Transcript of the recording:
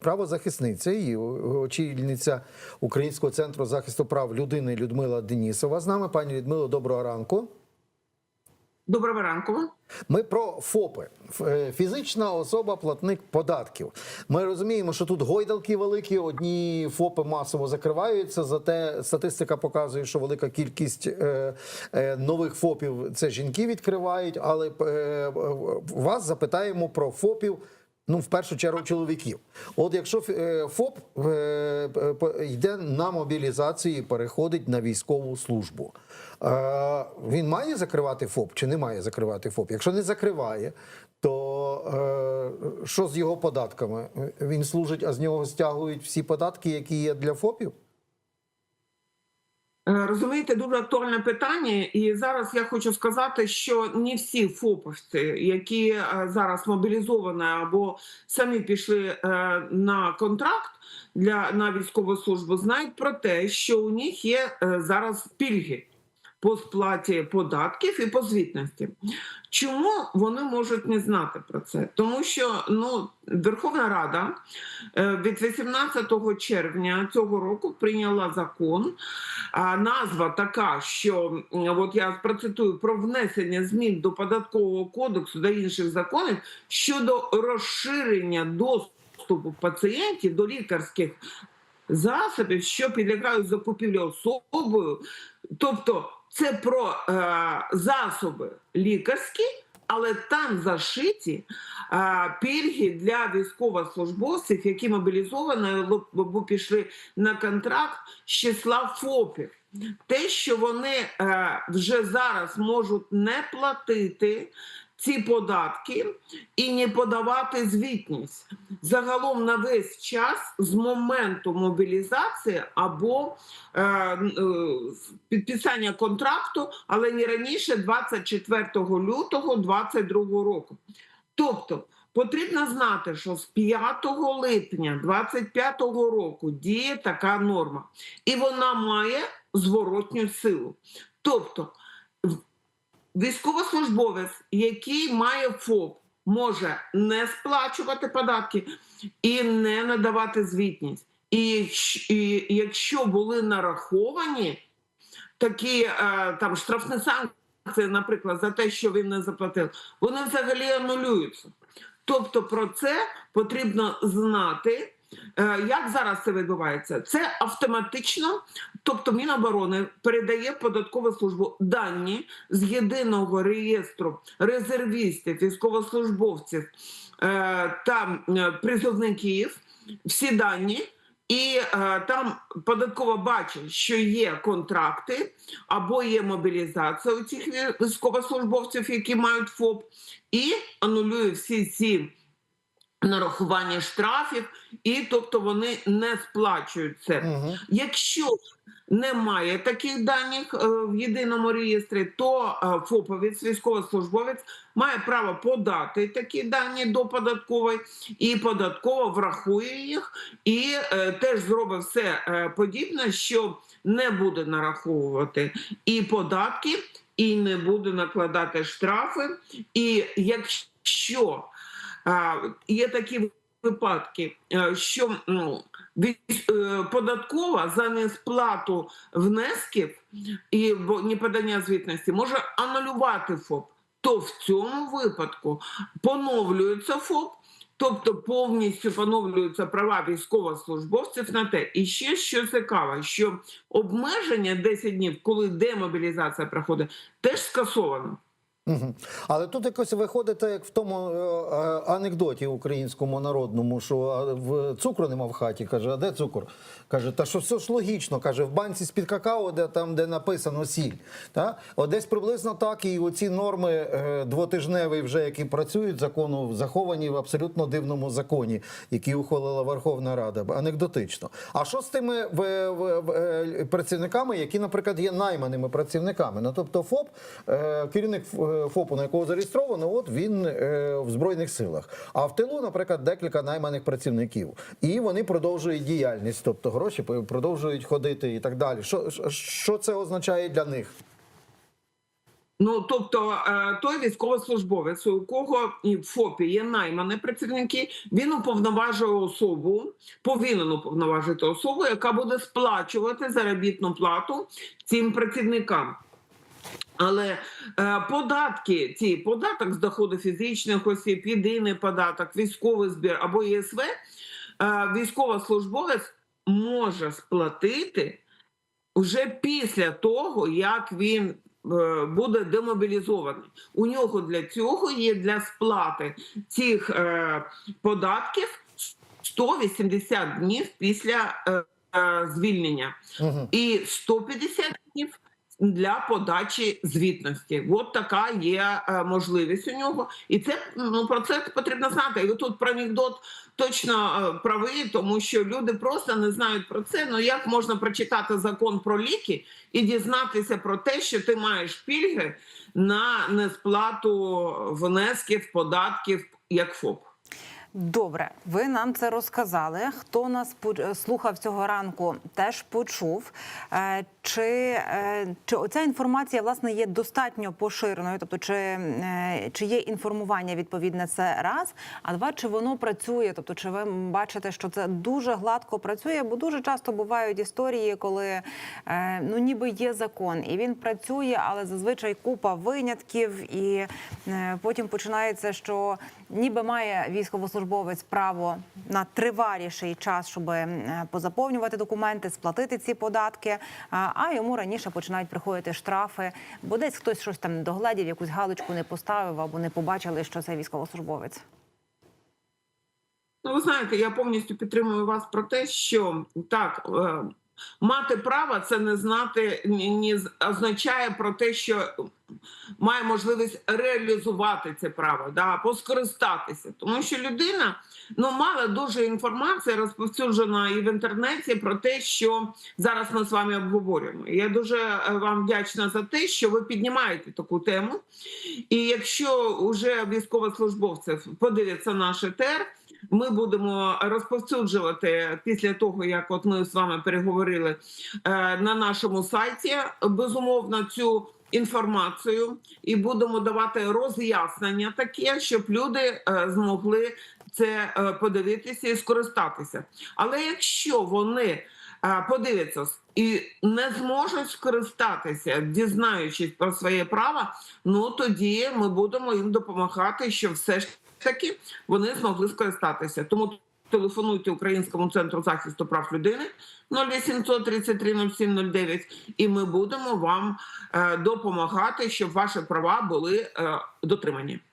Правозахисниця і очільниця Українського центру захисту прав людини Людмила Денісова з нами. Пані Людмило, доброго ранку. Доброго ранку. Ми про ФОПи, е, фізична особа платник податків. Ми розуміємо, що тут гойдалки великі, одні ФОПи масово закриваються. Зате статистика показує, що велика кількість е, е, нових ФОПів це жінки відкривають. Але вас запитаємо про ФОПів. Ну, в першу чергу, чоловіків. От якщо е, ФОП е, йде на мобілізацію і переходить на військову службу, він має закривати ФОП чи не має закривати ФОП? Якщо не закриває, то е, що з його податками? Він служить, а з нього стягують всі податки, які є для ФОПів? Е, Розумієте, дуже актуальне питання, і зараз я хочу сказати, що не всі ФОПовці, які е, зараз мобілізовані або самі пішли е, на контракт для на військову службу, знають про те, що у них є зараз пільги по сплаті податків і по звітності. Чому вони можуть не знати про це? Тому що ну Верховна Рада е, від 18 червня цього року прийняла закон. Назва така, що от я процитую про внесення змін до податкового кодексу та інших законів щодо розширення доступу пацієнтів до лікарських засобів, що підлягають закупівлі особою, тобто це про е, засоби лікарські, але там зашиті е, пільги для військовослужбовців, які мобілізовані або пішли на контракт з числа ФОПів. Те, що вони е, вже зараз можуть не платити ці податки і не подавати звітність загалом на весь час з моменту мобілізації або е, е, підписання контракту, але не раніше 24 лютого 2022 року. Тобто потрібно знати, що з 5 липня 2025 року діє така норма, і вона має зворотню силу. Тобто військовослужбовець, який має ФОП, може не сплачувати податки і не надавати звітність. І, і якщо були нараховані такі е, там штрафні санкції, наприклад, за те, що він не заплатив, вони взагалі анулюються. Тобто про це потрібно знати. Е, Як зараз це відбувається? Це автоматично, тобто Міноборони передає податкову службу дані з єдиного реєстру резервістів, військовослужбовців е, та е, призовників, всі дані. І е, там податково бачить, що є контракти або є мобілізація у цих військовослужбовців, які мають ФОП, і анулює всі ці нарахування штрафів, і тобто вони не сплачують це. Угу. Якщо немає таких даних е, в єдиному реєстрі, то е, ФОПовець, військовослужбовець, має право подати такі дані до податкової, і податкова врахує їх, і е, теж зробить все е, подібне, що не буде нараховувати і податки, і не буде накладати штрафи. І якщо є такі випадки, е, що е, податкова за несплату внесків і неподання звітності може анулювати ФОП, то в цьому випадку поновлюється ФОП. Тобто повністю поновлюються права військовослужбовців на те. І ще що цікаво, що обмеження 10 днів, коли демобілізація проходить, теж скасовано. Угу. Але тут якось виходить, як в тому е, е, анекдоті українському народному, що в цукру нема в хаті. Каже, а де цукор? Каже, та що все ж логічно. Каже, в банці з-під какао, де там, де написано сіль. Та? От десь приблизно так і оці норми е, двотижневі, вже які працюють закону, заховані в абсолютно дивному законі, який ухвалила Верховна Рада. Анекдотично. А що з тими працівниками, які, наприклад, є найманими працівниками? Ну тобто ФОП, керівник ФОПу, на якого зареєстровано, от він е, в збройних силах. А в тилу, наприклад, декілька найманих працівників, і вони продовжують діяльність, тобто гроші продовжують ходити і так далі. Що, що- це означає для них? Ну, тобто, е, той військовослужбовець, у кого в ФОПі є наймані працівники, він уповноважує особу, повинен уповноважити особу, яка буде сплачувати заробітну плату цим працівникам. Але е, податки, ці податок з доходу фізичних осіб, єдиний податок, військовий збір або ЄСВ, е, військовослужбовець може сплатити вже після того, як він е, буде демобілізований. У нього для цього є для сплати цих е, податків 180 днів після е, е, звільнення Угу. і 150 днів для подачі звітності. От така є е, можливість у нього, і це ну про це потрібно знати. І тут про анекдот точно е, правий, тому що люди просто не знають про це. Ну як можна прочитати закон про ліки і дізнатися про те, що ти маєш пільги на несплату внесків, податків як ФОП. Добре, ви нам це розказали. Хто нас слухав цього ранку, теж почув. Чи, е, чи оця інформація власне є достатньо поширеною? Тобто, чи, е, чи є інформування відповідне це раз? А два, чи воно працює? Тобто, чи ви бачите, що це дуже гладко працює? Бо дуже часто бувають історії, коли е, ну ніби є закон, і він працює, але зазвичай купа винятків, і потім починається, що ніби має військовослужбовець право на триваліший час, щоб позаповнювати документи, сплатити ці податки. А йому раніше починають приходити штрафи, бо десь хтось щось там не догледів, якусь галочку не поставив або не побачили, що це військовослужбовець. Ну, ви знаєте, я повністю підтримую вас про те, що так. Мати право це не знати, ні означає про те, що має можливість реалізувати це право, да, або. Тому що людина ну мала дуже інформація розповсюджена і в інтернеті про те, що зараз ми з вами обговорюємо. Я дуже е, вам вдячна за те, що ви піднімаєте таку тему. І якщо вже військовослужбовців подивляться наш ЕТР, ми будемо розповсюджувати після того, як от ми з вами переговорили е, на нашому сайті безумовно цю інформацію, і будемо давати роз'яснення таке, щоб люди е, змогли це е, подивитися і скористатися. Але якщо вони подивляться і не зможуть скористатися, дізнаючись про своє право, ну тоді ми будемо їм допомагати, щоб все ж таки вони змогли скористатися. Тому телефонуйте Українському центру захисту прав людини 0800 33 07 09, і ми будемо вам е, допомагати, щоб ваші права були е, дотримані.